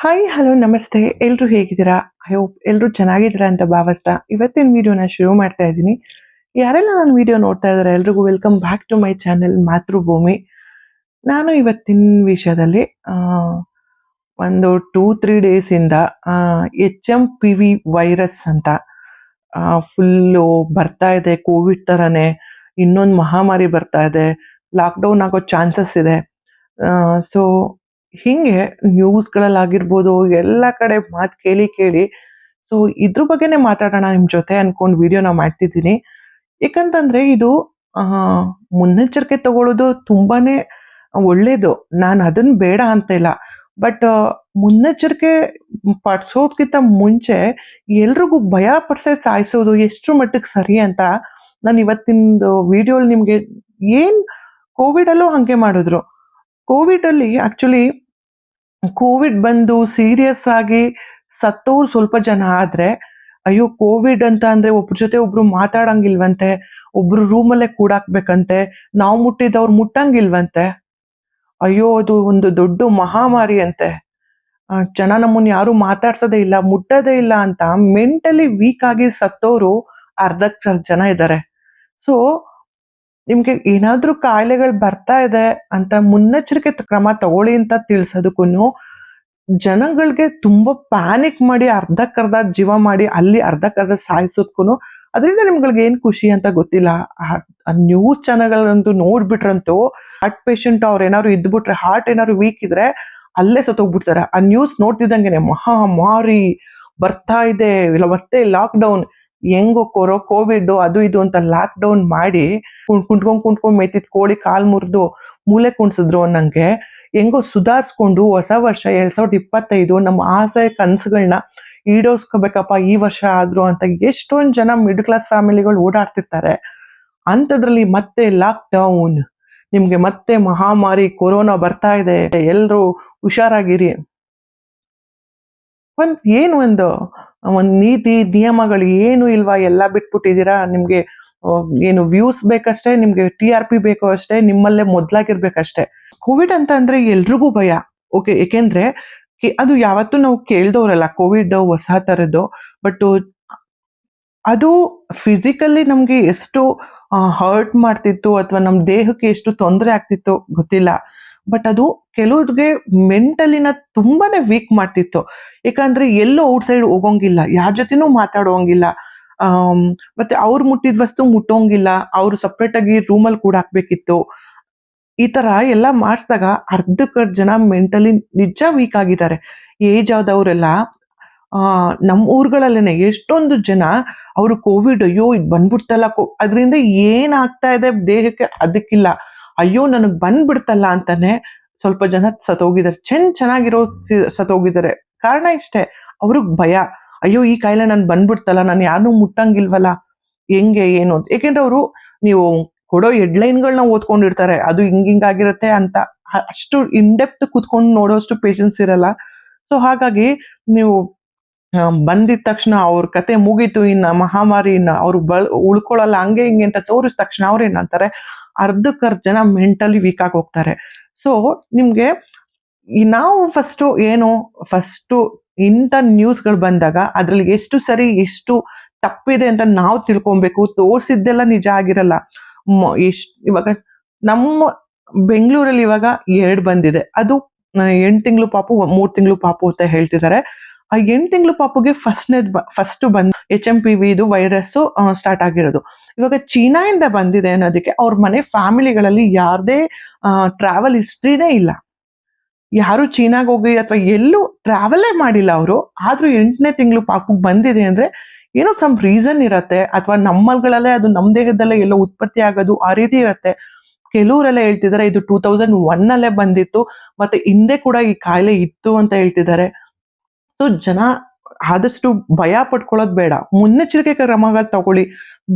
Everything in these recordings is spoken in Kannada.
ಹಾಯ್ ಹಲೋ ನಮಸ್ತೆ. ಎಲ್ಲರೂ ಹೇಗಿದ್ದೀರಾ? ಐ ಹೋಪ್ ಎಲ್ಲರೂ ಚೆನ್ನಾಗಿದ್ದೀರಾ ಅಂತ ಭಾವಿಸ್ತಾ ಇವತ್ತಿನ ವಿಡಿಯೋನ ಶುರು ಮಾಡ್ತಾ ಇದ್ದೀನಿ. ಯಾರೆಲ್ಲ ನನ್ನ ವಿಡಿಯೋ ನೋಡ್ತಾ ಇದ್ದಾರೆ ಎಲ್ರಿಗೂ welcome back to my channel Mathrubhumi. ನಾನು ಇವತ್ತಿನ ವಿಷಯದಲ್ಲಿ ಒಂದು two three ಡೇಸಿಂದ H M P V virus ಅಂತ ಫುಲ್ಲು ಬರ್ತಾ ಇದೆ ಕೋವಿಡ್ ಥರನೇ ಇನ್ನೊಂದು ಮಹಾಮಾರಿ ಬರ್ತಾ ಇದೆ ಲಾಕ್ಡೌನ್ ಆಗೋ ಚಾನ್ಸಸ್ ಇದೆ. ಸೊ ಹಿಂಗೆ ನ್ಯೂಸ್ಗಳಲ್ಲಾಗಿರ್ಬೋದು ಎಲ್ಲ ಕಡೆ ಮಾತು ಕೇಳಿ ಕೇಳಿ. ಸೊ ಇದ್ರ ಬಗ್ಗೆನೇ ಮಾತಾಡೋಣ ನಿಮ್ಮ ಜೊತೆ ಅನ್ಕೊಂಡು ವಿಡಿಯೋನ ಮಾಡ್ತಿದ್ದೀನಿ. ಏಕಂತಂದರೆ ಇದು ಮುನ್ನೆಚ್ಚರಿಕೆ ತಗೊಳ್ಳೋದು ತುಂಬಾನೇ ಒಳ್ಳೇದು. ನಾನು ಅದನ್ನ ಬೇಡ ಅಂತ ಇಲ್ಲ. ಬಟ್ ಮುನ್ನೆಚ್ಚರಿಕೆ ಪಡಿಸೋದ್ಕಿಂತ ಮುಂಚೆ ಎಲ್ರಿಗೂ ಭಯ ಪಡಿಸೆ ಸಾಯಿಸೋದು ಎಷ್ಟು ಮಟ್ಟಿಗೆ ಸರಿ ಅಂತ ನಾನು ಇವತ್ತಿನ ವಿಡಿಯೋಲಿ ನಿಮಗೆ ಏನು ಕೋವಿಡಲ್ಲೂ ಹಾಗೆ ಮಾಡಿದ್ರು. ಕೋವಿಡಲ್ಲಿ ಆ್ಯಕ್ಚುಲಿ ಕೋವಿಡ್ ಬಂದು ಸೀರಿಯಸ್ ಆಗಿ ಸತ್ತವ್ರು ಸ್ವಲ್ಪ ಜನ ಆದ್ರೆ, ಅಯ್ಯೋ ಕೋವಿಡ್ ಅಂತ ಅಂದ್ರೆ ಒಬ್ರ ಜೊತೆ ಒಬ್ರು ಮಾತಾಡಂಗಿಲ್ವಂತೆ, ಒಬ್ರು ರೂಮಲ್ಲೇ ಕೂಡಾಕ್ಬೇಕಂತೆ, ನಾವು ಮುಟ್ಟಿದವ್ರು ಮುಟ್ಟಂಗಿಲ್ವಂತೆ. ಅಯ್ಯೋ ಅದು ಒಂದು ದೊಡ್ಡ ಮಹಾಮಾರಿ ಅಂತೆ. ಜನ ನಮ್ಮನ್ನ ಯಾರು ಮಾತಾಡ್ಸೋದೇ ಇಲ್ಲ, ಮುಟ್ಟೋದೇ ಇಲ್ಲ ಅಂತ ಮೆಂಟಲಿ ವೀಕ್ ಆಗಿ ಸತ್ತೋರು ಅರ್ಧಕ್ಕೆ ಜನ ಇದ್ದಾರೆ ಸೊ ನಿಮ್ಗೆ ಏನಾದ್ರೂ ಕಾಯಿಲೆಗಳು ಬರ್ತಾ ಇದೆ ಅಂತ ಮುನ್ನೆಚ್ಚರಿಕೆ ಕ್ರಮ ತಗೊಳ್ಳಿ ಅಂತ ತಿಳಿಸೋದಕ್ಕೂ ಜನಗಳಿಗೆ ತುಂಬಾ ಪ್ಯಾನಿಕ್ ಮಾಡಿ ಅರ್ಧಕ್ಕರ್ಧ ಜೀವ ಮಾಡಿ ಅಲ್ಲಿ ಅರ್ಧಕ್ಕರ್ಧ ಸಾಯಿಸೋದ್ಕೂ ಅದರಿಂದ ನಿಮ್ಗಳಿಗೆ ಏನ್ ಖುಷಿ ಅಂತ ಗೊತ್ತಿಲ್ಲ. ಆ ನ್ಯೂಸ್ ಚಾನೆಲ್ಗಳಂತೂ ನೋಡ್ಬಿಟ್ರಂತೂ ಹಾರ್ಟ್ ಪೇಷಂಟ್ ಅವ್ರು ಏನಾದ್ರು ಇದ್ಬಿಟ್ರೆ ಹಾರ್ಟ್ ಏನಾದ್ರು ವೀಕ್ ಇದ್ರೆ ಅಲ್ಲೇ ಸತ್ತೋಗ್ಬಿಡ್ತಾರೆ. ಆ ನ್ಯೂಸ್ ನೋಡ್ತಿದ್ದಂಗೆನೆ ಮಹಾಮಾರಿ ಬರ್ತಾ ಇದೆ. ಇಲ್ಲ, ಮತ್ತೆ ಲಾಕ್ಡೌನ್ ಹೆಂಗೋ ಕೊರೋ ಕೋವಿಡ್ ಅದು ಇದು ಅಂತ ಲಾಕ್ ಡೌನ್ ಮಾಡಿ ಕುಂಟ್ಕೊಂಡ್ ಕುಂಟ್ಕೊಂಡ್ ಮೇತಿದ್ ಕೋಳಿ ಕಾಲ್ ಮುರಿದು ಮೂಲೆ ಕುಣ್ಸಿದ್ರು ಅನ್ನಂಗೆ. ಹೆಂಗೋ ಸುಧಾರಿಸ್ಕೊಂಡು ಹೊಸ ವರ್ಷ ಎರಡ್ ಸಾವಿರದ ಇಪ್ಪತ್ತೈದು ನಮ್ಮ ಆಸೆ ಕನಸುಗಳನ್ನ ಈಡೋಸ್ಕೋಬೇಕಪ್ಪ ಈ ವರ್ಷ ಆದ್ರು ಅಂತ ಎಷ್ಟೊಂದು ಜನ ಮಿಡ್ ಕ್ಲಾಸ್ ಫ್ಯಾಮಿಲಿಗಳು ಓಡಾಡ್ತಿರ್ತಾರೆ. ಅಂಥದ್ರಲ್ಲಿ ಮತ್ತೆ ಲಾಕ್ ಡೌನ್ ನಿಮ್ಗೆ ಮತ್ತೆ ಮಹಾಮಾರಿ, ಕೊರೋನಾ ಬರ್ತಾ ಇದೆ. ಎಲ್ಲರೂ ಹುಷಾರಾಗಿರಿ. ಒಂದ್ ಏನು ಒಂದು ಒಂದು ನೀತಿ, ನಿಯಮಗಳು ಏನು ಇಲ್ವಾ? ಎಲ್ಲ ಬಿಟ್ಬಿಟ್ಟಿದ್ದೀರಾ? ನಿಮ್ಗೆ ಏನು ವ್ಯೂಸ್ ಬೇಕಷ್ಟೇ? ನಿಮ್ಗೆ ಟಿ ಆರ್ ಪಿ ಬೇಕು ಅಷ್ಟೇ? ನಿಮ್ಮಲ್ಲೇ ಮೊದ್ಲಾಗಿರ್ಬೇಕಷ್ಟೇ? ಕೋವಿಡ್ ಅಂತ ಅಂದ್ರೆ ಎಲ್ರಿಗೂ ಭಯ. ಓಕೆ, ಏಕೆಂದ್ರೆ ಅದು ಯಾವತ್ತೂ ನಾವು ಕೇಳ್ದವ್ರಲ್ಲ, ಕೋವಿಡ್ ಹೊಸ ಥರದ್ದು ಬಟ್ ಅದು ಫಿಸಿಕಲಿ ನಮಗೆ ಎಷ್ಟು ಹರ್ಟ್ ಮಾಡ್ತಿತ್ತು ಅಥವಾ ನಮ್ಮ ದೇಹಕ್ಕೆ ಎಷ್ಟು ತೊಂದರೆ ಆಗ್ತಿತ್ತು, ಗೊತ್ತಿಲ್ಲ. ಬಟ್ ಅದು ಕೆಲವ್ರಿಗೆ ಮೆಂಟಲಿನ ತುಂಬಾನೇ ವೀಕ್ ಮಾಡ್ತಿತ್ತು. ಯಾಕಂದ್ರೆ ಎಲ್ಲೂ ಔಟ್ ಸೈಡ್ ಹೋಗೋಂಗಿಲ್ಲ, ಯಾರ ಜೊತೆನೂ ಮಾತಾಡೋಂಗಿಲ್ಲ ಮತ್ತೆ ಅವ್ರು ಮುಟ್ಟಿದ ವಸ್ತು ಮುಟ್ಟೋಂಗಿಲ್ಲ, ಅವ್ರು ಸಪ್ರೇಟ್ ಆಗಿ ರೂಮಲ್ಲಿ ಕೂಡ ಹಾಕ್ಬೇಕಿತ್ತು. ಈ ತರ ಎಲ್ಲ ಮಾಡಿಸಿದಾಗ ಅರ್ಧಕ್ಕೆ ಜನ ಮೆಂಟಲಿ ನಿಜ ವೀಕ್ ಆಗಿದ್ದಾರೆ. ಏಜ್ ಆದವರೆಲ್ಲ ನಮ್ಮ ಊರುಗಳಲ್ಲೇ ಎಷ್ಟೊಂದು ಜನ ಅವರು ಕೋವಿಡ್ ಅಯ್ಯೋ, ಇದು ಬಂದ್ಬಿಡ್ತಲ್ಲ ಅದರಿಂದ ಏನ್ ಆಗ್ತಾ ಇದೆ ದೇಹಕ್ಕೆ ಅದಕ್ಕಿಲ್ಲ. ಅಯ್ಯೋ, ನನಗೆ ಬಂದ್ಬಿಡ್ತಲ್ಲ ಅಂತಾನೆ ಸ್ವಲ್ಪ ಜನ ಸತ್ತೋಗಿದ್ದಾರೆ. ಚೆನ್ ಚೆನ್ನಾಗಿರೋ ಸತ್ತೋಗಿದ್ದಾರೆ. ಕಾರಣ ಇಷ್ಟೇ, ಅವ್ರಿಗೆ ಭಯ. ಅಯ್ಯೋ, ಈ ಕಾಯಿಲೆ ನಾನು ಬಂದ್ಬಿಡ್ತಲ್ಲ, ನಾನು ಯಾರನ್ನೂ ಮುಟ್ಟಂಗಿಲ್ವಲ್ಲ? ಹೆಂಗೆ, ಏನು ಅಂತ. ಏಕೆಂದ್ರೆ ಅವರು, ನೀವು ಕೊಡೋ ಹೆಡ್ಲೈನ್ಗಳನ್ನ ಓದ್ಕೊಂಡಿರ್ತಾರೆ. ಅದು ಹಿಂಗ್ ಹಿಂಗಾಗಿರುತ್ತೆ ಅಂತ ಅಷ್ಟು ಇನ್ಡೆಪ್ತ್ ಕುತ್ಕೊಂಡು ನೋಡೋಷ್ಟು ಪೇಷನ್ಸ್ ಇರಲ್ಲ. ಸೊ ಹಾಗಾಗಿ ನೀವು ಬಂದಿದ ತಕ್ಷಣ ಅವ್ರ ಕತೆ ಮುಗೀತು, ಇನ್ನ ಮಹಾಮಾರಿ ಇನ್ನ ಅವ್ರು ಬಲ್ ಉಳ್ಕೊಳ್ಳಲ್ಲ, ಹಂಗೆ ಹಿಂಗೆ ಅಂತ ತೋರಿಸಿದ ತಕ್ಷಣ ಅವ್ರು ಏನಂತಾರೆ ಅರ್ಧಕ್ಕರ್ಧ ಜನ ಮೆಂಟಲಿ ವೀಕ್ ಆಗಿ ಹೋಗ್ತಾರೆ. ಸೊ ನಿಮಗೆ ನಾವು ಫಸ್ಟು ಏನು ಫಸ್ಟು ಇಂಥ ನ್ಯೂಸ್ಗಳು ಬಂದಾಗ ಅದ್ರಲ್ಲಿ ಎಷ್ಟು ಸರಿ ಎಷ್ಟು ತಪ್ಪಿದೆ ಅಂತ ನಾವು ತಿಳ್ಕೊಬೇಕು, ತೋರಿಸಿದ್ದೆಲ್ಲ ನಿಜ ಆಗಿರಲ್ಲ. ಎಷ್ಟ್ ಇವಾಗ ನಮ್ಮ ಬೆಂಗಳೂರಲ್ಲಿ ಇವಾಗ ಎರಡು ಬಂದಿದೆ. ಅದು ಎಂಟು ತಿಂಗಳು ಪಾಪು ಮೂರು ತಿಂಗಳು ಪಾಪು ಅಂತ ಹೇಳ್ತಿದ್ದಾರೆ. ಆ ಎಂಟು ತಿಂಗಳು ಪಾಪುಗೆ ಫಸ್ಟ್ನೇ ಫಸ್ಟ್ ಬಂದ್ ಎಚ್ ಎಂ ಪಿ ವಿ ಇದು ವೈರಸ್ ಸ್ಟಾರ್ಟ್ ಆಗಿರೋದು. ಇವಾಗ ಚೀನಾಯಿಂದ ಬಂದಿದೆ ಅನ್ನೋದಕ್ಕೆ ಅವ್ರ ಮನೆ ಫ್ಯಾಮಿಲಿಗಳಲ್ಲಿ ಯಾರದೇ ಟ್ರಾವೆಲ್ ಹಿಸ್ಟ್ರಿನೇ ಇಲ್ಲ. ಯಾರು ಚೀನಾಗೆ ಹೋಗಿ ಅಥವಾ ಎಲ್ಲೂ ಟ್ರಾವೆಲೇ ಮಾಡಿಲ್ಲ ಅವರು. ಆದ್ರೂ ಎಂಟನೇ ತಿಂಗಳು ಪಾಪುಗೆ ಬಂದಿದೆ ಅಂದ್ರೆ ಏನೋ ಸಮ್ ರೀಸನ್ ಇರತ್ತೆ ಅಥವಾ ನಮ್ಮಲ್ಗಳಲ್ಲೇ ಅದು ನಮ್ಮ ದೇಹದಲ್ಲೇ ಎಲ್ಲೋ ಉತ್ಪತ್ತಿ ಆಗೋದು ಆ ರೀತಿ ಇರತ್ತೆ. ಕೆಲವರೆಲ್ಲ ಹೇಳ್ತಿದ್ದಾರೆ ಇದು ಟೂ ತೌಸಂಡ್ ಒನ್ ಅಲ್ಲೇ ಬಂದಿತ್ತು, ಮತ್ತೆ ಹಿಂದೆ ಕೂಡ ಈ ಕಾಯಿಲೆ ಇತ್ತು ಅಂತ ಹೇಳ್ತಿದ್ದಾರೆ ಸೊ ಜನ ಆದಷ್ಟು ಭಯ ಪಡ್ಕೊಳ್ಳೋದು ಬೇಡ. ಮುನ್ನೆಚ್ಚರಿಕೆ ಕ್ರಮಗಳು ತಗೊಳ್ಳಿ.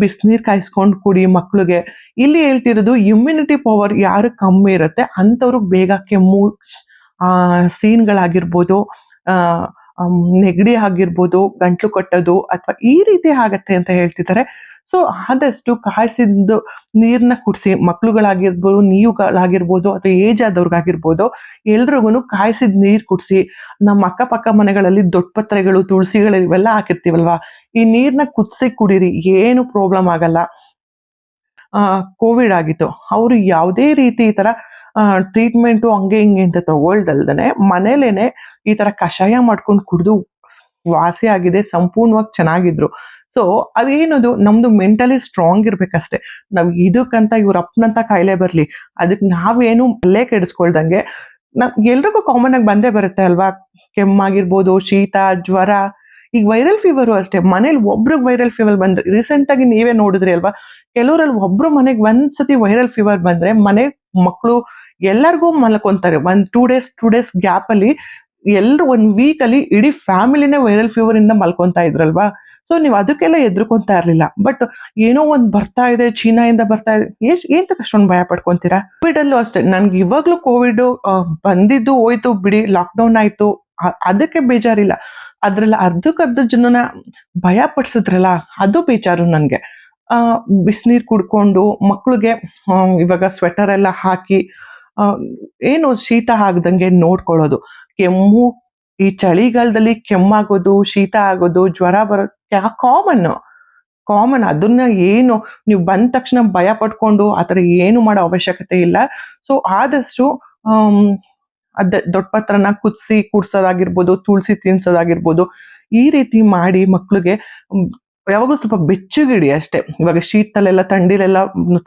ಬಿಸಿನೀರ್ ಕಾಯಿಸ್ಕೊಂಡು ಕುಡಿ ಮಕ್ಳಿಗೆ. ಇಲ್ಲಿ ಹೇಳ್ತಿರೋದು ಇಮ್ಯುನಿಟಿ ಪವರ್ ಯಾರು ಕಮ್ಮಿ ಇರುತ್ತೆ, ಅಂಥವ್ರು ಬೇಗ ಕೆಮ್ಮು, ಆ ಸೀನ್ಗಳಾಗಿರ್ಬೋದು ನೆಗಡಿ ಆಗಿರ್ಬೋದು, ಗಂಟ್ಲು ಕಟ್ಟೋದು ಅಥವಾ ಈ ರೀತಿ ಆಗತ್ತೆ ಅಂತ ಹೇಳ್ತಿದ್ದಾರೆ ಸೊ ಆದಷ್ಟು ಕಾಯಿಸಿದ್ದು ನೀರನ್ನ ಕುಡಿಸಿ, ಮಕ್ಳುಗಳಾಗಿರ್ಬೋದು, ನೀವುಗಳಾಗಿರ್ಬೋದು ಅಥವಾ ಏಜ್ ಆದವ್ರಿಗಾಗಿರ್ಬೋದು ಎಲ್ರಿಗೂ ಕಾಯಿಸಿದ ನೀರು ಕುಡಿಸಿ, ನಮ್ಮ ಅಕ್ಕಪಕ್ಕ ಮನೆಗಳಲ್ಲಿ ದೊಡ್ಡ ಪತ್ರೆಗಳು, ತುಳಸಿಗಳು ಇವೆಲ್ಲ ಹಾಕಿರ್ತೀವಲ್ವಾ, ಈ ನೀರನ್ನ ಕುದಿಸಿ ಕುಡೀರಿ, ಏನು ಪ್ರಾಬ್ಲಮ್ ಆಗಲ್ಲ. ಕೋವಿಡ್ ಆಗಿತ್ತು. ಅವರು ಯಾವುದೇ ರೀತಿ ಈ ಥರ ಟ್ರೀಟ್ಮೆಂಟು ಹಂಗೆ ಹಿಂಗೆ ಅಂತ ತಗೊಳ್ದಲ್ದೇ ಮನೇಲೇನೆ ಈ ಥರ ಕಷಾಯ ಮಾಡ್ಕೊಂಡು ಕುಡಿದು ವಾಸಿ ಆಗಿದೆ, ಸಂಪೂರ್ಣವಾಗಿ ಚೆನ್ನಾಗಿದ್ರು. ಸೊ ಅದೇನದು ನಮ್ಮದು ಮೆಂಟಲಿ ಸ್ಟ್ರಾಂಗ್ ಇರಬೇಕಷ್ಟೇ. ನಾವು ಇದಕ್ಕಂತ ಇವ್ರ ಅಪ್ಪನಂತ ಕಾಯಿಲೆ ಬರಲಿ. ಅದಕ್ಕೆ ನಾವೇನು ಅಲ್ಲೇ ಕೆಡಿಸ್ಕೊಳ್ದಂಗೆ, ನಮ್ ಎಲ್ರಿಗೂ ಕಾಮನ್ ಆಗಿ ಬಂದೇ ಬರುತ್ತೆ ಅಲ್ವಾ? ಕೆಮ್ಮಾಗಿರ್ಬೋದು, ಶೀತ, ಜ್ವರ, ಈಗ ವೈರಲ್ ಫೀವರು ಅಷ್ಟೇ. ಮನೇಲಿ ಒಬ್ರಿಗೆ ವೈರಲ್ ಫೀವರ್ ಬಂದ್ರೆ ರೀಸೆಂಟ್ ಆಗಿ ನೀವೇ ನೋಡಿದ್ರಿ ಅಲ್ವಾ? ಕೆಲವರಲ್ಲಿ ಒಬ್ರು ಮನೆಗೆ ಒಂದ್ಸತಿ ವೈರಲ್ ಫೀವರ್ ಬಂದ್ರೆ ಮನೆ ಮಕ್ಕಳು ಎಲ್ಲರಿಗೂ ಮಲ್ಕೊಂತಾರೆ. ಒಂದ್ two days two days gap ಅಲ್ಲಿ ಎಲ್ರು ಒಂದ್ ವೀಕ್ ಅಲ್ಲಿ ಇಡೀ ಫ್ಯಾಮಿಲಿನೇ ವೈರಲ್ ಫೀವರ್ ಇಂದ ಮಲ್ಕೊಂತಾ ಇದ್ರಲ್ವಾ? ಸೊ ನೀವು ಅದಕ್ಕೆಲ್ಲ ಎದ್ರುಕೊಂತಾ ಇರ್ಲಿಲ್ಲ. ಬಟ್ ಏನೋ ಒಂದು ಬರ್ತಾ ಇದೆ ಚೀನಾಯಿಂದ ಬರ್ತಾ ಇದೆ. ಎಷ್ಟ್ ಏನ್ ಅಷ್ಟೊಂದು ಭಯ ಪಡ್ಕೊಂತೀರಾ? ಕೋವಿಡ್ ಅಲ್ಲೂ ಅಷ್ಟೇ. ನನ್ಗೆ ಇವಾಗ್ಲೂ ಕೋವಿಡ್ ಬಂದಿದ್ದು ಹೋಯ್ತು ಬಿಡಿ. ಲಾಕ್ಡೌನ್ ಆಯ್ತು. ಅ- ಅದಕ್ಕೆ ಬೇಜಾರಿಲ್ಲ. ಅದ್ರಲ್ಲಿ ಅರ್ಧಕ್ಕರ್ಧ ಜನನ ಭಯ ಪಡಿಸಿದ್ರಲ್ಲ, ಅದು ಬೇಜಾರು ನನಗೆ. ಬಿಸಿನೀರು ಕುಡ್ಕೊಂಡು ಮಕ್ಕಳಿಗೆ ಇವಾಗ ಸ್ವೆಟರ್ ಎಲ್ಲ ಹಾಕಿ ಏನು ಶೀತ ಆಗದಂಗೆ ನೋಡ್ಕೊಳ್ಳೋದು. ಕೆಮ್ಮು, ಈ ಚಳಿಗಾಲದಲ್ಲಿ ಕೆಮ್ಮಾಗೋದು, ಶೀತ ಆಗೋದು, ಜ್ವರ ಬರೋದು ಕಾಮನ್ ಕಾಮನ್ ಅದನ್ನ ಏನು, ನೀವು ಬಂದ ತಕ್ಷಣ ಭಯ ಪಡ್ಕೊಂಡು ಆ ಥರ ಏನು ಮಾಡೋ ಅವಶ್ಯಕತೆ ಇಲ್ಲ. ಸೊ ಆದಷ್ಟು ಅದ ಅದೇ ದೊಡ್ಡ ಪತ್ರನ ಕುದಿಸಿ, ಕುಡ್ಸೋದಾಗಿರ್ಬೋದು, ತುಳಸಿ ತಿನ್ಸೋದಾಗಿರ್ಬೋದು, ಈ ರೀತಿ ಮಾಡಿ ಮಕ್ಕಳಿಗೆ ಯಾವಾಗಲೂ ಸ್ವಲ್ಪ ಬೆಚ್ಚಗಿಡಿ ಅಷ್ಟೇ. ಇವಾಗ ಶೀತಲೆಲ್ಲ ತಣ್ಣೀರೆಲ್ಲ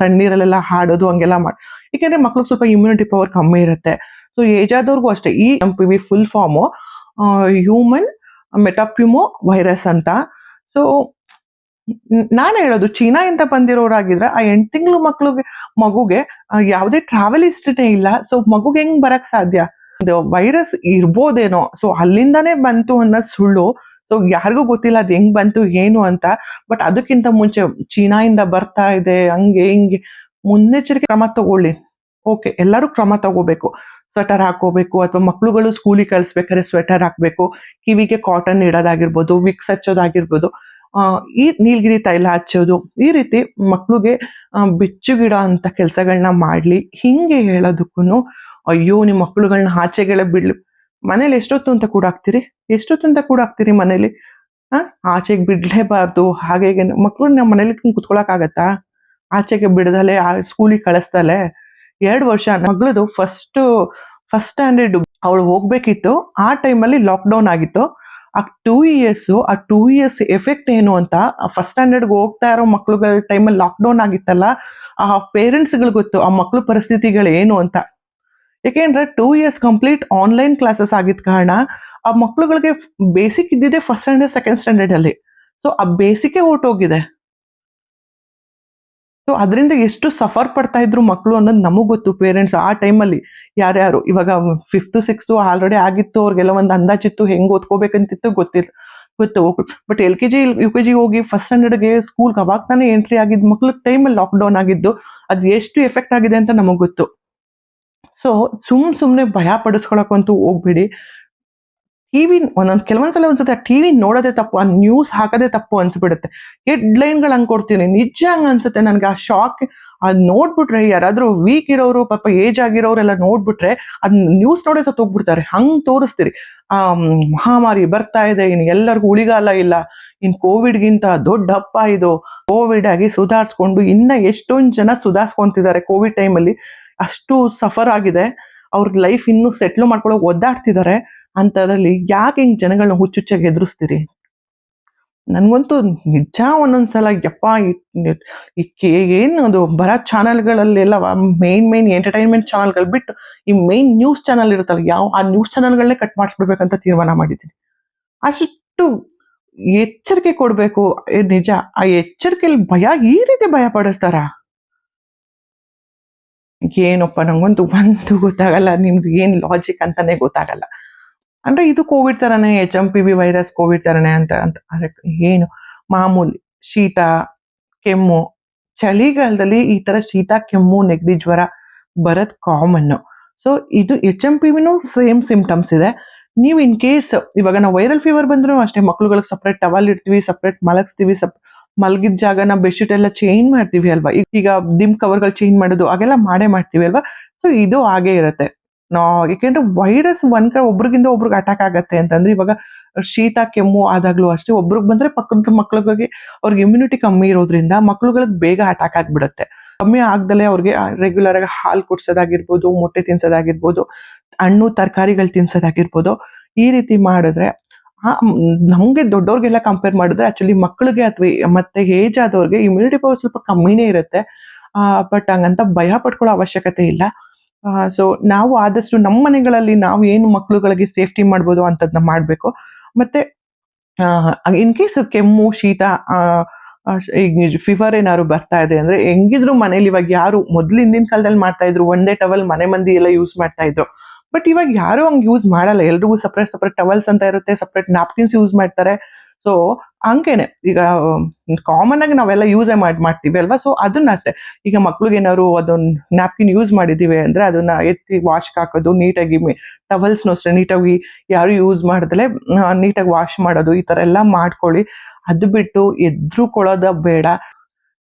ತಣ್ಣೀರಲ್ಲೆಲ್ಲ ಹಾಡೋದು, ಹಂಗೆಲ್ಲ ಮಾಡಿ ಏಕೆಂದ್ರೆ ಮಕ್ಳಿಗೆ ಸ್ವಲ್ಪ ಇಮ್ಯುನಿಟಿ ಪವರ್ ಕಮ್ಮಿ ಇರುತ್ತೆ. ಸೊ ಏಜ್ ಆದವ್ರಿಗೂ ಅಷ್ಟೇ, ಈ M P V full form human metapneumovirus ಅಂತ. ಸೊ ನಾನು ಹೇಳೋದು, ಚೀನಾ ಚೀನಾಯಿಂದ ಬಂದಿರೋರಾಗಿದ್ರೆ, ಆ ಎಂಟು ತಿಂಗಳು ಮಕ್ಳಿಗೆ, ಮಗುಗೆ ಯಾವುದೇ ಟ್ರಾವೆಲ್ ಹಿಸ್ಟ್ರಿನೇ ಇಲ್ಲ. ಸೊ ಮಗುಗೆ ಹೆಂಗ್ ಬರಕ್ ಸಾಧ್ಯ? ಇದು ವೈರಸ್ ಇರ್ಬೋದೇನೋ. ಸೊ ಅಲ್ಲಿಂದಾನೇ ಬಂತು ಅನ್ನೋದು ಸುಳ್ಳು. ಸೊ ಯಾರಿಗೂ ಗೊತ್ತಿಲ್ಲ ಅದು ಹೆಂಗ್ ಬಂತು, ಏನು ಅಂತ. ಬಟ್ ಅದಕ್ಕಿಂತ ಮುಂಚೆ, ಚೀನಾಯಿಂದ ಬರ್ತಾ ಇದೆ, ಹಂಗೆ ಹಿಂಗೆ. ಮುನ್ನೆಚ್ಚರಿಕೆ ಕ್ರಮ ತಗೊಳ್ಳಿ. ಓಕೆ, ಎಲ್ಲರೂ ಕ್ರಮ ತಗೋಬೇಕು. ಸ್ವೆಟರ್ ಹಾಕೋಬೇಕು ಅಥವಾ ಮಕ್ಕಳುಗಳು ಸ್ಕೂಲಿಗೆ ಕಳಿಸ್ಬೇಕಾದ್ರೆ ಸ್ವೆಟರ್ ಹಾಕಬೇಕು. ಕಿವಿಗೆ ಕಾಟನ್ ಇಡೋದಾಗಿರ್ಬೋದು, ವಿಕ್ಸ್ ಹಚ್ಚೋದಾಗಿರ್ಬೋದು. ಈ ನೀಲಗಿರಿ ತೈಲ ಹಚ್ಚೋದು, ಈ ರೀತಿ ಮಕ್ಕಳಿಗೆ ಬೆಚ್ಚುಗಿಡೋ ಅಂತ ಕೆಲಸಗಳನ್ನ ಮಾಡಲಿ. ಹಿಂಗೆ ಹೇಳೋದಕ್ಕೂ ಅಯ್ಯೋ, ನಿಮ್ಮ ಮಕ್ಕಳುಗಳನ್ನ ಆಚೆಗೆಲ್ಲ ಬಿಡ್ಲಿ. ಮನೇಲಿ ಎಷ್ಟೊತ್ತು ಅಂತ ಕೂಡ ಹಾಕ್ತೀರಿ? ಎಷ್ಟೊತ್ತು ಅಂತ ಕೂಡ ಹಾಕ್ತೀರಿ ಮನೇಲಿ? ಆಚೆಗೆ ಬಿಡಲೇಬಾರ್ದು. ಹಾಗೆ ಮಕ್ಕಳು ನಮ್ಮ ಮನೇಲಿ ಕುತ್ಕೊಳಕ್ಕಾಗತ್ತಾ? ಆಚೆಗೆ ಬಿಡದಲೆ ಸ್ಕೂಲಿಗೆ ಕಳಿಸ್ದಲೆ ಎರಡು ವರ್ಷ ಮಗಳದು ಫಸ್ಟ್ ಫಸ್ಟ್ ಸ್ಟ್ಯಾಂಡರ್ಡ್ ಅವಳು ಹೋಗ್ಬೇಕಿತ್ತು. ಆ ಟೈಮಲ್ಲಿ ಲಾಕ್ಡೌನ್ ಆಗಿತ್ತು. ಆ ಟೂ ಇಯರ್ಸ್ ಆ ಟೂ ಇಯರ್ಸ್ ಎಫೆಕ್ಟ್ ಏನು ಅಂತ ಫಸ್ಟ್ ಸ್ಟ್ಯಾಂಡರ್ಡ್ಗೆ ಹೋಗ್ತಾ ಇರೋ ಮಕ್ಳುಗಳ ಟೈಮಲ್ಲಿ ಲಾಕ್ಡೌನ್ ಆಗಿತ್ತಲ್ಲ, ಆ ಪೇರೆಂಟ್ಸ್ಗಳು ಗೊತ್ತು, ಆ ಮಕ್ಳು ಪರಿಸ್ಥಿತಿಗಳು ಏನು ಅಂತ. ಯಾಕೆಂದ್ರೆ two years complete online classes ಆಗಿದ್ದ ಕಾರಣ ಆ ಮಕ್ಳುಗಳಿಗೆ ಬೇಸಿಕ್ ಇದ್ದಿದೆ ಫಸ್ಟ್ ಸ್ಟ್ಯಾಂಡರ್ಡ್ ಸೆಕೆಂಡ್ ಸ್ಟ್ಯಾಂಡರ್ಡ್ ಅಲ್ಲಿ. ಸೊ ಆ ಬೇಸಿಕೇ ಹೊರ್ಟೋಗಿದೆ. ಸೊ ಅದರಿಂದ ಎಷ್ಟು ಸಫರ್ ಪಡ್ತಾ ಇದ್ರು ಮಕ್ಕಳು ಅನ್ನೋದು ನಮಗೆ ಗೊತ್ತು. ಪೇರೆಂಟ್ಸ್ ಆ ಟೈಮಲ್ಲಿ ಯಾರ್ಯಾರು? ಇವಾಗ ಫಿಫ್ತ್ ಸಿಕ್ಸ್ತು ಆಲ್ರೆಡಿ ಆಗಿತ್ತು, ಅವ್ರಿಗೆಲ್ಲ ಒಂದು ಅಂದಾಜಿತ್ತು ಹೆಂಗ್ ಓದ್ಕೋಬೇಕಂತಿತ್ತು ಗೊತ್ತಿಲ್ಲ ಗೊತ್ತು. But L K G U K G ಹೋಗಿ ಫಸ್ಟ್ ಸ್ಟ್ಯಾಂಡರ್ಡ್ಗೆ ಸ್ಕೂಲ್ಗೆ ಅವಾಗ ತಾನೇ ಎಂಟ್ರಿ ಆಗಿದ್ದು ಮಕ್ಳು ಟೈಮಲ್ಲಿ ಲಾಕ್ಡೌನ್ ಆಗಿದ್ದು, ಅದು ಎಷ್ಟು ಎಫೆಕ್ಟ್ ಆಗಿದೆ ಅಂತ ನಮಗೆ ಗೊತ್ತು. ಸೊ ಸುಮ್ ಸುಮ್ಮನೆ ಭಯ ಪಡಿಸ್ಕೊಳಕ್ಕಂತೂ ಹೋಗ್ಬೇಡಿ. ಟಿವಿ ಒಂದೊಂದು ಕೆಲವೊಂದ್ಸಲ ಒಂದ್ಸತಿ ಆ ಟಿವಿ ನೋಡೋದೇ ತಪ್ಪು, ಆ ನ್ಯೂಸ್ ಹಾಕೋದೇ ತಪ್ಪು ಅನ್ಸ್ಬಿಡುತ್ತೆ. ಹೆಡ್ಲೈನ್ಗಳು ಹಂಗೆ ಕೊಡ್ತೀನಿ, ನಿಜ ಹಂಗ ಅನ್ಸುತ್ತೆ ನನಗೆ, ಆ ಶಾಕ್ ಅದು ನೋಡ್ಬಿಟ್ರೆ ಯಾರಾದ್ರೂ ವೀಕ್ ಇರೋರು, ಪಾಪ ಏಜ್ ಆಗಿರೋರೆಲ್ಲ ನೋಡ್ಬಿಟ್ರೆ ಅದ್ ನ್ಯೂಸ್ ನೋಡೇ ಸತ್ತು ಹೋಗ್ಬಿಡ್ತಾರೆ ಹಂಗೆ ತೋರಿಸ್ತೀರಿ. ಆ, ಮಹಾಮಾರಿ ಬರ್ತಾ ಇದೆ ಇನ್ನು ಎಲ್ಲರಿಗೂ ಉಳಿಗಾಲ ಇಲ್ಲ. ಇನ್ ಕೋವಿಡ್ಗಿಂತ ದೊಡ್ಡ ಹಬ್ಬ ಇದು. ಕೋವಿಡ್ ಆಗಿ ಸುಧಾರಿಸ್ಕೊಂಡು ಇನ್ನ ಎಷ್ಟೊಂದು ಜನ ಸುಧಾರಿಸ್ಕೊಂತಿದ್ದಾರೆ ಕೋವಿಡ್ ಟೈಮಲ್ಲಿ ಅಷ್ಟು ಸಫರ್ ಆಗಿದೆ. ಅವ್ರ ಲೈಫ್ ಇನ್ನೂ ಸೆಟ್ಲ್ ಮಾಡ್ಕೊಳ್ಳೋಕೆ ಒದ್ದಾಡ್ತಿದ್ದಾರೆ. ಅಂಥದ್ರಲ್ಲಿ ಯಾಕೆ ಹಿಂಗ್ ಜನಗಳನ್ನ ಹುಚ್ಚುಚ್ಚಾಗಿ ಎದುರಿಸ್ತೀರಿ ನನಗಂತೂ ನಿಜ ಒಂದೊಂದ್ಸಲ ಯಪ್ಪ ಏನು ಅದು ಬರೋ ಚಾನಲ್ಗಳಲ್ಲೆಲ್ಲ ಮೇನ್ ಮೇನ್ ಎಂಟರ್ಟೈನ್ಮೆಂಟ್ ಚಾನಲ್ಗಳು ಬಿಟ್ಟು ಈ ಮೇನ್ ನ್ಯೂಸ್ ಚಾನಲ್ ಇರುತ್ತಲ್ಲ, ಯಾವ, ಆ ನ್ಯೂಸ್ ಚಾನಲ್ಗಳನ್ನೇ ಕಟ್ ಮಾಡಿಸ್ಬಿಡ್ಬೇಕಂತ ತೀರ್ಮಾನ ಮಾಡಿದ್ದೀನಿ. ಅಷ್ಟು ಎಚ್ಚರಿಕೆ ಕೊಡಬೇಕು ನಿಜ, ಆ ಎಚ್ಚರಿಕೆಯಲ್ಲಿ ಭಯ ಈ ರೀತಿ ಭಯ ಪಡಿಸ್ತಾರ? ಏನಪ್ಪ, ನಂಗಂತೂ ಒಂದು ಗೊತ್ತಾಗಲ್ಲ ನಿಮ್ಗೆ ಏನು ಲಾಜಿಕ್ ಅಂತಾನೆ ಗೊತ್ತಾಗಲ್ಲ. ಅಂದ್ರೆ ಇದು ಕೋವಿಡ್ ತರನೇ H M P V virus Covid ಥರನೇ ಅಂತ ಅಂತ ಏನು? ಮಾಮೂಲಿ ಶೀತ, ಕೆಮ್ಮು, ಚಳಿಗಾಲದಲ್ಲಿ ಈ ತರ ಶೀತ, ಕೆಮ್ಮು, ನೆಗಡಿ ಜ್ವರ ಬರೋದು ಕಾಮನ್ ಸೊ ಇದು ಎಚ್ ಎಂ ಪಿ ವಿನೂ ಸೇಮ್ ಸಿಂಪ್ಟಮ್ಸ್ ಇದೆ. ನೀವು ಇನ್ ಕೇಸ್ ಇವಾಗ ನಾವು ವೈರಲ್ ಫೀವರ್ ಬಂದರೂ ಅಷ್ಟೇ, ಮಕ್ಳುಗಳಿಗೆ ಸಪ್ರೇಟ್ ಟವಲ್ ಇಡ್ತೀವಿ ಸಪ್ರೇಟ್ ಮಲಗಿಸ್ತೀವಿ ಸಪ್ ಮಲಗಿದ ಜಾಗನ ಬೆಡ್ಶೀಟ್ ಎಲ್ಲ ಚೇಂಜ್ ಮಾಡ್ತೀವಿ ಅಲ್ವಾ? ಈಗ ದಿಮ್ ಕವರ್ಗಳು ಚೇಂಜ್ ಮಾಡೋದು, ಹಾಗೆಲ್ಲ ಮಾಡೇ ಮಾಡ್ತೀವಿ ಅಲ್ವಾ? ಸೊ ಇದು ಹಾಗೆ ಇರುತ್ತೆ. ನಾ ಯಾಕೆಂದ್ರೆ ವೈರಸ್ ಒಂದ್ ಕಡೆ ಒಬ್ರಿಗಿಂದ ಒಬ್ರಿಗೆ ಅಟ್ಯಾಕ್ ಆಗತ್ತೆ ಅಂತಂದ್ರೆ ಇವಾಗ ಶೀತ, ಕೆಮ್ಮು ಆದಾಗ್ಲೂ ಅಷ್ಟೇ. ಒಬ್ರಿಗೆ ಬಂದ್ರೆ ಪಕ್ಕದ ಮಕ್ಳಿಗೆ ಅವ್ರಿಗೆ ಇಮ್ಯುನಿಟಿ ಕಮ್ಮಿ ಇರೋದ್ರಿಂದ ಮಕ್ಳುಗಳಿಗೆ ಬೇಗ ಅಟ್ಯಾಕ್ ಆಗ್ಬಿಡುತ್ತೆ. ಕಮ್ಮಿ ಆಗ್ದಲೇ ಅವ್ರಿಗೆ ರೆಗ್ಯುಲರ್ ಆಗಿ ಹಾಲು ಕುಡ್ಸೋದಾಗಿರ್ಬೋದು, ಮೊಟ್ಟೆ ತಿನ್ಸೋದಾಗಿರ್ಬೋದು, ಹಣ್ಣು, ತರಕಾರಿಗಳು ತಿನ್ಸೋದಾಗಿರ್ಬೋದು, ಈ ರೀತಿ ಮಾಡಿದ್ರೆ ನಮ್ಗೆ ದೊಡ್ಡವ್ರಿಗೆಲ್ಲ ಕಂಪೇರ್ ಮಾಡಿದ್ರೆ ಆಕ್ಚುಲಿ ಮಕ್ಕಳಿಗೆ ಅಥವಾ ಮತ್ತೆ ಏಜ್ ಆದವ್ರಿಗೆ ಇಮ್ಯುನಿಟಿ ಪವರ್ ಸ್ವಲ್ಪ ಕಮ್ಮಿನೇ ಇರುತ್ತೆ. ಬಟ್ ಹಂಗಂತ ಭಯ ಪಡ್ಕೊಳ್ಳೋ ಅವಶ್ಯಕತೆ ಇಲ್ಲ. ಸೊ ನಾವು ಆದಷ್ಟು ನಮ್ಮ ಮನೆಗಳಲ್ಲಿ ನಾವು ಏನು ಮಕ್ಕಳುಗಳಿಗೆ ಸೇಫ್ಟಿ ಮಾಡ್ಬೋದು ಅಂತದನ್ನ ಮಾಡಬೇಕು. ಮತ್ತೆ ಇನ್ ಕೇಸ್ ಕೆಮ್ಮು, ಶೀತ ಈಗ ಫೀವರ್ ಏನಾದ್ರು ಬರ್ತಾ ಇದೆ ಅಂದ್ರೆ ಹೆಂಗಿದ್ರು ಮನೇಲಿ ಇವಾಗ ಯಾರು ಮೊದ್ಲು ಹಿಂದಿನ ಕಾಲದಲ್ಲಿ ಮಾಡ್ತಾ ಇದ್ರು, ಒಂದೇ ಟವಲ್ ಮನೆ ಮಂದಿ ಎಲ್ಲ ಯೂಸ್ ಮಾಡ್ತಾ ಇದ್ರು. ಬಟ್ ಇವಾಗ ಯಾರು ಹಂಗೆ ಯೂಸ್ ಮಾಡಲ್ಲ. ಎಲ್ರಿಗೂ ಸಪ್ರೇಟ್ ಸಪ್ರೇಟ್ ಟವಲ್ಸ್ ಅಂತ ಇರುತ್ತೆ ಸಪ್ರೇಟ್ ನ್ಯಾಪ್ಕಿನ್ಸ್ ಯೂಸ್ ಮಾಡ್ತಾರೆ. ಸೊ ಹಂಗೇನೆ. ಈಗ ಕಾಮನ್ ಆಗಿ ನಾವೆಲ್ಲ ಯೂಸೇ ಮಾಡಿ, ಮಾಡ್ತೀವಿ ಅಲ್ವಾ? ಸೊ ಅದನ್ನ ಅಷ್ಟೇ ಈಗ ಮಕ್ಳಿಗೆ ಏನಾದ್ರು ಅದೊಂದು ನ್ಯಾಪ್ಕಿನ್ ಯೂಸ್ ಮಾಡಿದೀವಿ ಅಂದ್ರೆ ಅದನ್ನ ಎತ್ತಿ ವಾಶ್ಗೆ ಹಾಕೋದು, ನೀಟಾಗಿ ಟವಲ್ಸ್ನು ಅಷ್ಟೇ ನೀಟಾಗಿ ಯಾರು ಯೂಸ್ ಮಾಡ್ದಲೆ ನೀಟಾಗಿ ವಾಶ್ ಮಾಡೋದು, ಈ ತರ ಎಲ್ಲ ಮಾಡ್ಕೊಳ್ಳಿ. ಅದು ಬಿಟ್ಟು ಎದ್ರುಕೊಳ್ಳೋದ ಬೇಡ.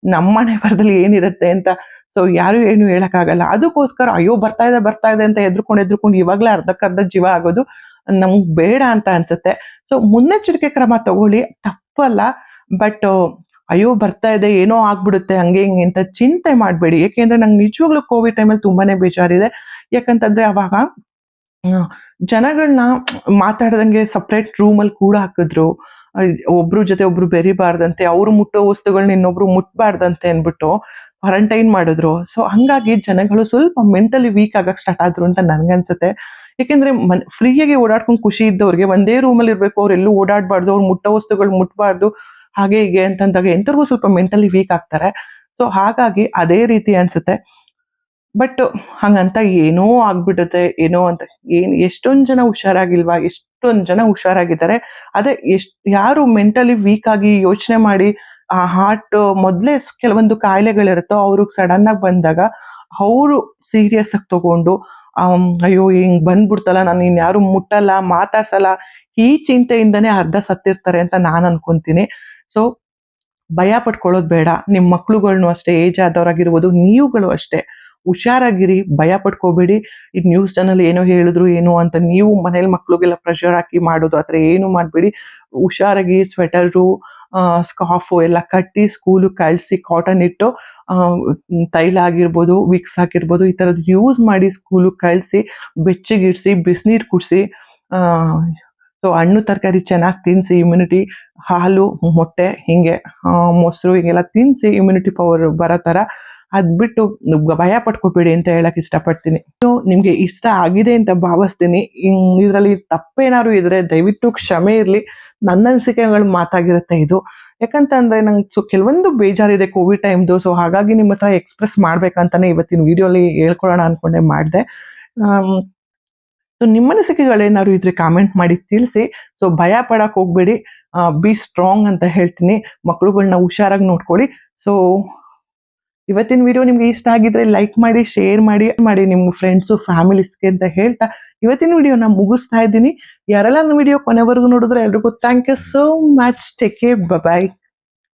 ನಮ್ಮ ಮನೆ ಬರದಲ್ಲಿ ಏನಿರುತ್ತೆ ಅಂತ ಸೊ ಯಾರು ಏನು ಹೇಳಕ್ಕಾಗಲ್ಲ. ಅದಕ್ಕೋಸ್ಕರ, ಅಯ್ಯೋ, ಬರ್ತಾ ಇದೆ ಬರ್ತಾ ಇದೆ ಅಂತ ಎದ್ರುಕೊಂಡು ಎದ್ರುಕೊಂಡು ಇವಾಗಲೇ ಅರ್ಧಕ್ಕರ್ಧ ಜೀವ ಆಗೋದು. ನಮ್ಗೆ ಬೇಡ ಅಂತ ಅನ್ಸುತ್ತೆ. ಸೊ ಮುನ್ನೆಚ್ಚರಿಕೆ ಕ್ರಮ ತಗೊಳ್ಳಿ. ತಪ್ಪಲ್ಲ ಬಟ್ ಅಯ್ಯೋ, ಬರ್ತಾ ಇದೆ, ಏನೋ ಆಗ್ಬಿಡುತ್ತೆ, ಹಂಗೆ ಹಿಂಗೆ ಅಂತ ಚಿಂತೆ ಮಾಡಬೇಡಿ. ಯಾಕೆಂದ್ರೆ ನಂಗೆ ನಿಜವಾಗ್ಲೂ ಕೋವಿಡ್ ಟೈಮಲ್ಲಿ ತುಂಬಾನೇ ಬೇಜಾರಿದೆ. ಯಾಕಂತಂದ್ರೆ ಅವಾಗ ಜನಗಳನ್ನ ಮಾತಾಡ್ದಂಗೆ ಸಪ್ರೇಟ್ ರೂಮಲ್ಲಿ ಕೂಡ ಹಾಕಿದ್ರು. ಒಬ್ರು ಜೊತೆ ಒಬ್ರು ಬೆರಿಬಾರ್ದಂತೆ, ಅವ್ರು ಮುಟ್ಟೋ ವಸ್ತುಗಳನ್ನ ಇನ್ನೊಬ್ರು ಮುಟ್ಬಾರ್ದಂತೆ ಅಂದ್ಬಿಟ್ಟು ಕ್ವಾರಂಟೈನ್ ಮಾಡಿದ್ರು. ಸೊ ಹಂಗಾಗಿ ಜನಗಳು ಸ್ವಲ್ಪ ಮೆಂಟಲಿ ವೀಕ್ ಆಗಕ್ಕೆ ಸ್ಟಾರ್ಟ್ ಆದ್ರು ಅಂತ ನನ್ಗನ್ಸುತ್ತೆ. ಯಾಕೆಂದ್ರೆ ಮನ್, ಫ್ರೀಯಾಗಿ ಓಡಾಡ್ಕೊಂಡು ಖುಷಿ ಇದ್ದವ್ರಿಗೆ ಒಂದೇ ರೂಮಲ್ಲಿ ಇರ್ಬೇಕು, ಅವ್ರು ಎಲ್ಲೂ ಓಡಾಡಬಾರ್ದು, ಅವ್ರು ಮುಟ್ಟ ವಸ್ತುಗಳು ಮುಟ್ಟಬಾರ್ದು ಹಾಗೆ ಹೀಗೆ ಅಂತಂದಾಗ ಎಂಥವ್ರಿಗೂ ಸ್ವಲ್ಪ ಮೆಂಟಲಿ ವೀಕ್ ಆಗ್ತಾರೆ. ಸೊ ಹಾಗಾಗಿ ಅದೇ ರೀತಿ ಅನ್ಸುತ್ತೆ. ಬಟ್ ಹಂಗಂತ ಏನೋ ಆಗ್ಬಿಡುತ್ತೆ, ಏನೋ ಅಂತ, ಏನ್ ಎಷ್ಟೊಂದ್ ಜನ ಹುಷಾರಾಗಿಲ್ವಾ, ಎಷ್ಟೊಂದ್ ಜನ ಹುಷಾರಾಗಿದ್ದಾರೆ, ಅದೇ ಎಷ್ಟ್, ಯಾರು ಮೆಂಟಲಿ ವೀಕ್ ಆಗಿ ಯೋಚನೆ ಮಾಡಿ, ಆ ಹಾರ್ಟ್ ಮೊದಲೇ ಕೆಲವೊಂದು ಕಾಯಿಲೆಗಳಿರುತ್ತೋ, ಅವ್ರಿಗೆ ಸಡನ್ ಆಗಿ ಬಂದಾಗ, ಅವರು ಸೀರಿಯಸ್ ಆಗಿ ತಗೊಂಡು ಅಯ್ಯೋ, ಹಿಂಗ್ ಬಂದ್ಬಿಡ್ತಲ್ಲ, ನಾನು ಇನ್ಯಾರು ಮುಟ್ಟಲ್ಲ, ಮಾತಾಡ್ಸಲ್ಲ, ಈ ಚಿಂತೆಯಿಂದನೇ ಅರ್ಧ ಸತ್ತಿರ್ತಾರೆ ಅಂತ ನಾನು ಅನ್ಕೊಂತೀನಿ. ಸೊ ಭಯ ಪಟ್ಕೊಳ್ಳೋದು ಬೇಡ. ನಿಮ್ಮ ಮಕ್ಳುಗಳ್ನು ಅಷ್ಟೇ, ಏಜ್ ಆದವ್ರಾಗಿರ್ಬೋದು, ನೀವುಗಳು ಅಷ್ಟೇ. ಹುಷಾರಾಗಿರಿ, ಭಯ ಪಡ್ಕೋಬೇಡಿ ಈ ನ್ಯೂಸ್ ಚಾನಲ್ ಏನೋ ಹೇಳಿದ್ರು ಏನು ಅಂತ ನೀವು ಮನೇಲಿ ಮಕ್ಳಿಗೆಲ್ಲ ಪ್ರೆಷರ್ ಹಾಕಿ ಮಾಡೋದು ಆ ಥರ ಏನು ಮಾಡಬೇಡಿ. ಹುಷಾರಾಗಿ ಸ್ವೆಟರು ಸ್ಕಾಫು ಎಲ್ಲ ಕಟ್ಟಿ ಸ್ಕೂಲು ಕಳಿಸಿ ಕಾಟನ್ ಇಟ್ಟು ತೈಲ ಆಗಿರ್ಬೋದು ವಿಕ್ಸ್ ಹಾಕಿರ್ಬೋದು, ಈ ಥರದ್ದು ಯೂಸ್ ಮಾಡಿ ಸ್ಕೂಲು ಕಳಿಸಿ, ಬೆಚ್ಚಗಿಡಿಸಿ, ಬಿಸಿನೀರು ಕುಡಿಸಿ ಸೊ ಹಣ್ಣು ತರಕಾರಿ ಚೆನ್ನಾಗಿ ತಿನ್ನಿಸಿ ಇಮ್ಯುನಿಟಿ ಹಾಲು, ಮೊಟ್ಟೆ, ಹೀಗೆ ಮೊಸರು, ಹೀಗೆಲ್ಲ ತಿನ್ನಿಸಿ ಇಮ್ಯುನಿಟಿ ಪವರ್ ಬರೋ ಥರ ಅದ್ ಬಿಟ್ಟು ಭಯ ಪಟ್ಕೋಬೇಡಿ ಅಂತ ಹೇಳಕ್ ಇಷ್ಟಪಡ್ತೀನಿ. ನಿಮ್ಗೆ ಇಷ್ಟ ಆಗಿದೆ ಅಂತ ಭಾವಿಸ್ತೀನಿ. ಇದರಲ್ಲಿ ತಪ್ಪೇನಾದ್ರು ಇದ್ರೆ ದಯವಿಟ್ಟು ಕ್ಷಮೆ ಇರಲಿ. ನನ್ನ ಅನಿಸಿಕೆಗಳು ಮಾತಾಗಿರುತ್ತೆ ಇದು. ಯಾಕಂತಂದ್ರೆ ನಂಗೆ ಸೊ ಕೆಲವೊಂದು ಬೇಜಾರಿದೆ ಕೋವಿಡ್ ಟೈಮ್ದು. ಸೊ ಹಾಗಾಗಿ ನಿಮ್ಮ ಹತ್ರ ಎಕ್ಸ್ಪ್ರೆಸ್ ಮಾಡ್ಬೇಕಂತಾನೆ ಇವತ್ತಿನ ವಿಡಿಯೋಲಿ ಹೇಳ್ಕೊಳ್ಳೋಣ ಅನ್ಕೊಂಡೆ ಮಾಡಿದೆ. ಸೊ ನಿಮ್ಮ ಅನಿಸಿಕೆಗಳೇನಾದ್ರು ಇದ್ರೆ ಕಾಮೆಂಟ್ ಮಾಡಿ ತಿಳಿಸಿ. ಸೊ ಭಯ ಪಡಕ್ ಹೋಗ್ಬೇಡಿ. ಬಿ ಸ್ಟ್ರಾಂಗ್ ಅಂತ ಹೇಳ್ತೀನಿ. ಮಕ್ಳುಗಳನ್ನ ಹುಷಾರಾಗಿ ನೋಡ್ಕೊಳ್ಳಿ. ಸೊ ಇವತ್ತಿನ ವಿಡಿಯೋ ನಿಮ್ಗೆ ಇಷ್ಟ ಆಗಿದ್ರೆ ಲೈಕ್ ಮಾಡಿ ಶೇರ್ ಮಾಡಿ ಮಾಡಿ ನಿಮ್ಮ ಫ್ರೆಂಡ್ಸು ಫ್ಯಾಮಿಲೀಸ್ಗೆ ಅಂತ ಹೇಳ್ತಾ ಇವತ್ತಿನ ವಿಡಿಯೋನ ಮುಗಿಸ್ತಾ ಇದ್ದೀನಿ. ಯಾರೆಲ್ಲ ನನ್ನ ವಿಡಿಯೋ ಕೊನೆವರೆಗೂ ನೋಡಿದ್ರೆ ಎಲ್ರಿಗೂ thank you so much take care bye